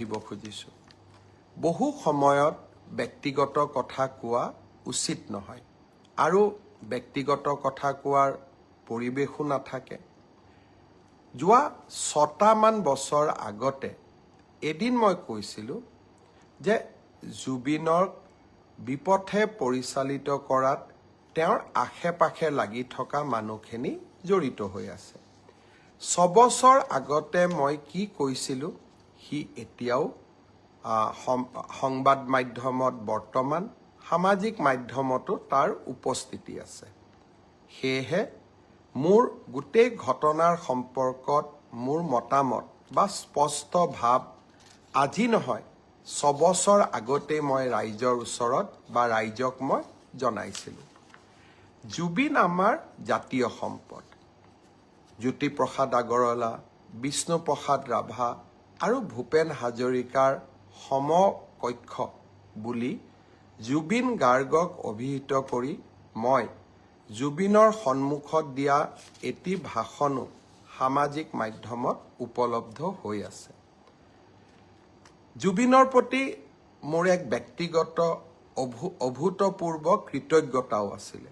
আহিব খুজিছোঁ। বহু সময়ত ব্যক্তিগত কথা কোৱা উচিত নহয় আৰু ব্যক্তিগত কথা কোৱাৰ পৰিৱেশো নাথাকে। যোৱা ছটামান বছৰ আগতে এদিন মই কৈছিলোঁ যে জুবিনক বিপথে পৰিচালিত কৰাত তেওঁৰ আশে পাশে লাগি থকা মানুহখিনি জড়িত হৈ আছে। ছবছৰ আগতে মই কি কৈছিলোঁ সি এতিয়াও সংবাদ মাধ্যমত বৰ্তমান সামাজিক মাধ্যমতো তাৰ উপস্থিতি আছে। সেয়েহে মোৰ গোটেই ঘটনাৰ সম্পৰ্কত মোৰ মতামত বা স্পষ্ট ভাৱ আজি নহয় ছবছৰ আগতেই মই ৰাইজৰ ওচৰত বা ৰাইজক মই জনাইছিলোঁ। জুবিন আমাৰ জাতীয় সম্পদ। জ্যোতিপ্ৰসাদ আগৰৱালা বিষ্ণুপ্ৰসাদ ৰাভা আৰু ভূপেন হাজৰিকাৰ সমকক্ষ বুলি জুবিন গাৰ্গক অভিহিত কৰি মই জুবিনৰ সন্মুখত দিয়া এটি ভাষণো সামাজিক মাধ্যমত উপলব্ধ হৈ আছে। জুবিনৰ প্ৰতি মোৰ এক ব্যক্তিগত অভূ অভূতপূৰ্ব কৃতজ্ঞতাও আছিলে।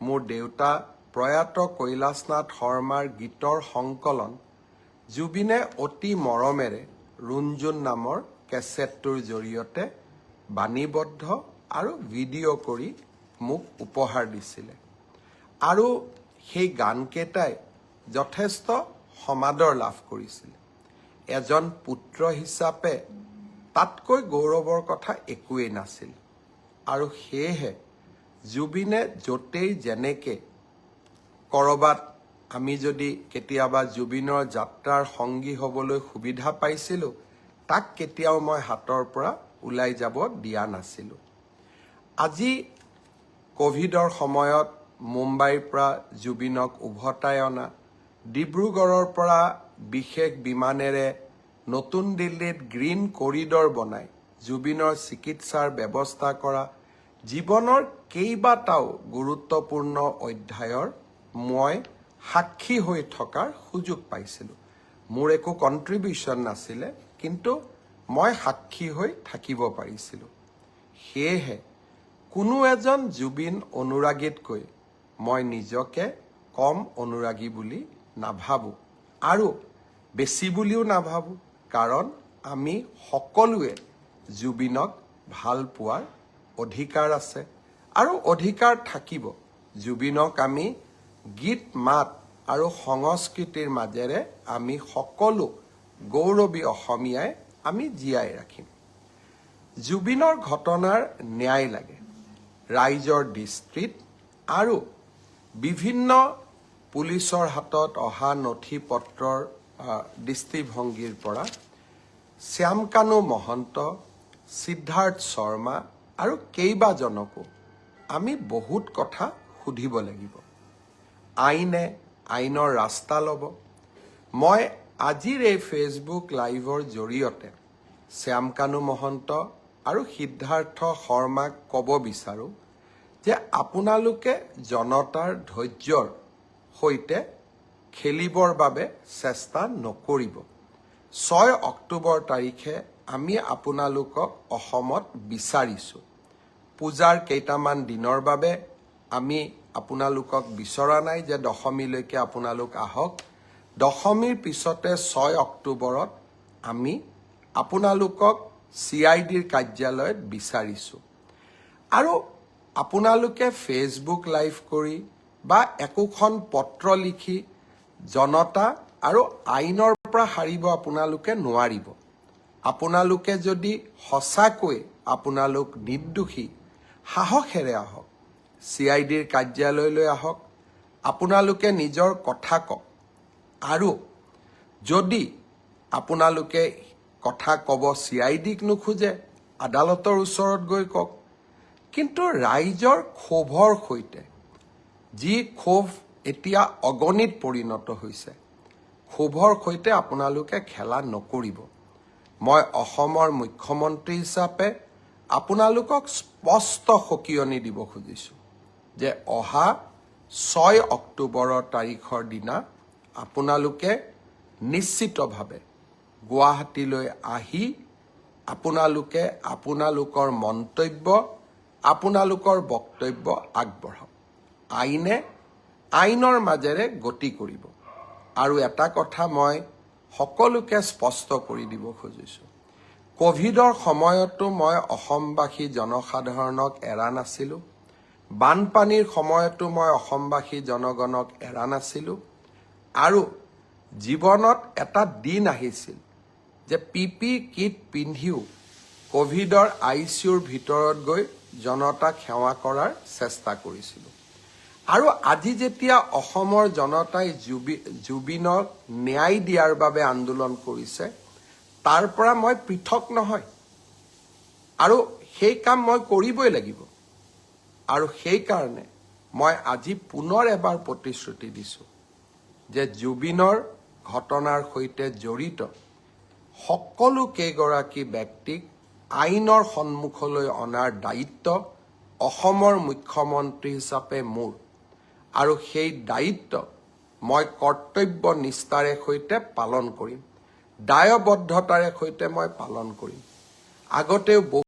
মোৰ দেউতা প্ৰয়াত কৈলাশনাথ শৰ্মাৰ গীতৰ সংকলন জুবিনে অতি মৰমেৰে ৰুণজুন নামৰ কেছেটটোৰ জৰিয়তে বাণীবদ্ধ আৰু ভিডিঅ' কৰি মোক উপহাৰ দিছিলে। আৰু সেই গানকেইটাই যথেষ্ট সমাদৰ লাভ কৰিছিলে। এজন পুত্ৰ হিচাপে তাতকৈ গৌৰৱৰ কথা একোৱেই নাছিল। আৰু সেয়েহে জুবিনে য'তেই যেনেকে ক'ৰবাত আমি যদি কেতিয়াবা জুবিনৰ যাত্ৰাৰ সংগী হ'বলৈ সুবিধা পাইছিলোঁ তাক কেতিয়াও মই হাতৰ পৰা ওলাই যাব দিয়া নাছিলোঁ। আজি কভিডৰ সময়ত মুম্বাইৰ পৰা জুবিনক উভতাই অনা ডিব্ৰুগড়ৰ পৰা বিশেষ বিমানেৰে নতুন দিল্লীত গ্ৰীণ কৰিডৰ বনাই জুবিনৰ চিকিৎসাৰ ব্যৱস্থা কৰা জীৱনৰ কেইবাটাও গুৰুত্বপূৰ্ণ অধ্যায়ৰ মই সাক্ষী হৈ থকাৰ সুযোগ পাইছিলোঁ। মোৰ একো কণ্ট্ৰিবিউশ্যন নাছিলে, কিন্তু মই সাক্ষী হৈ থাকিব পাৰিছিলোঁ। সেয়েহে, কোনো এজন জুবিন অনুৰাগীতকৈ মই নিজকে কম অনুৰাগী বুলি নাভাবোঁ আৰু বেছি বুলিও নাভাবোঁ, কাৰণ আমি সকলোৱে জুবিনক ভালো পোৱাৰ অধিকাৰ আছে। আৰু অধিকাৰ থাকিব। জুবিনক আমি গীত মাত আৰু সংস্কৃতিৰ মাজেৰে আমি সকলো গৌৰৱী অসমীয়াই আমি জীয়াই ৰাখিম। জুবিনৰ ঘটনাৰ ন্যায় লাগে। ৰাইজৰ দৃষ্টিত আৰু বিভিন্ন পুলিচৰ হাতত অহা নথি পত্ৰৰ দৃষ্টিভংগীৰ পৰা শ্যামকানু মহন্ত সিদ্ধাৰ্থ শৰ্মা আৰু কেইবাজনকো আমি বহুত কথা সুধিব লাগিব। আইনে আইনৰ ৰাস্তা ল'ব। মই আজিৰ এই ফেচবুক লাইভৰ জৰিয়তে শ্যামকানু মহন্ত আৰু সিদ্ধাৰ্থ শৰ্মাক ক'ব বিচাৰোঁ যে আপোনালোকে জনতাৰ ধৈৰ্যৰ সৈতে খেলিবৰ বাবে চেষ্টা নকৰিব। ছয় অক্টোবৰ তাৰিখে আমি আপোনালোকক অসমত বিচাৰিছোঁ। পূজাৰ কেইটামান দিনৰ বাবে আমি আপোনালোকক বিচৰা নাই যে দশমীলৈকে আপোনালোক আহক। দশমীৰ পিছতে ছয় অক্টোবৰত আমি আপোনালোকক চি আই ডিৰ কাৰ্যালয়ত বিচাৰিছোঁ। আৰু আপোনালোকে ফেচবুক লাইভ কৰি বা একোখন পত্ৰ লিখি জনতা আৰু আইনৰ পৰা সাৰিব আপোনালোকে নোৱাৰিব। আপোনালোকে যদি সঁচাকৈ আপোনালোক নিৰ্দোষী, সাহসেৰে আহক। চি আই ডিৰ কাৰ্যালয়লৈ আহক। আপোনালোকে নিজৰ কথা কওক। আৰু যদি আপোনালোকে কথা ক'ব চি আই ডিক নোখোজে আদালতৰ ওচৰত গৈ কওক। কিন্তু ৰাইজৰ ক্ষোভৰ সৈতে যি ক্ষোভ এতিয়া অগণিত পৰিণত হৈছে ক্ষোভৰ সৈতে আপোনালোকে খেলা নকৰিব। মই অসমৰ মুখ্যমন্ত্ৰী হিচাপে আপোনালোকক স্পষ্ট সকিয়নি দিব খুজিছোঁ। যে অহা ছয় অক্টোবৰৰ তাৰিখৰ দিনা আপোনালোকে নিশ্চিতভাৱে গুৱাহাটীলৈ আহি আপোনালোকে আপোনালোকৰ মন্তব্য, আপোনালোকৰ বক্তব্য আগবঢ়াওক। আইনে আইনৰ মাজেৰে গতি কৰিব। আৰু এটা কথা মই সকলোকে স্পষ্ট কৰি দিব খুজিছোঁ। কভিডৰ সময়তো মই অসমবাসী জনসাধাৰণক এৰা নাছিলোঁ। বানপানীৰ সময়তো মই অসমবাসী জনগণক এৰা নাছিলোঁ আৰু জীৱনত এটা দিন আহিছিল যে পি পি কিট পিন্ধিও কভিডৰ আই চি ইউৰ ভিতৰত গৈ জনতাক সেৱা কৰাৰ চেষ্টা কৰিছিলোঁ। আৰু আজি যেতিয়া অসমৰ জনতাই জুবি জুবিনক ন্যায় দিয়াৰ বাবে আন্দোলন কৰিছে তাৰ পৰা মই পৃথক নহয়। আৰু সেই কাম মই কৰিবই লাগিব। আৰু সেইকাৰণে মই আজি পুনৰ এবাৰ প্ৰতিশ্ৰুতি দিছোঁ যে জুবিনৰ ঘটনাৰ সৈতে জড়িত সকলো কেইগৰাকী ব্যক্তিক আইনৰ সন্মুখলৈ অনাৰ দায়িত্ব অসমৰ মুখ্যমন্ত্ৰী হিচাপে মোৰ। আৰু সেই দায়িত্ব মই কৰ্তব্য নিষ্ঠাৰে সৈতে পালন কৰিম। দায়বদ্ধতাৰে সৈতে মই পালন কৰিম। আগতেও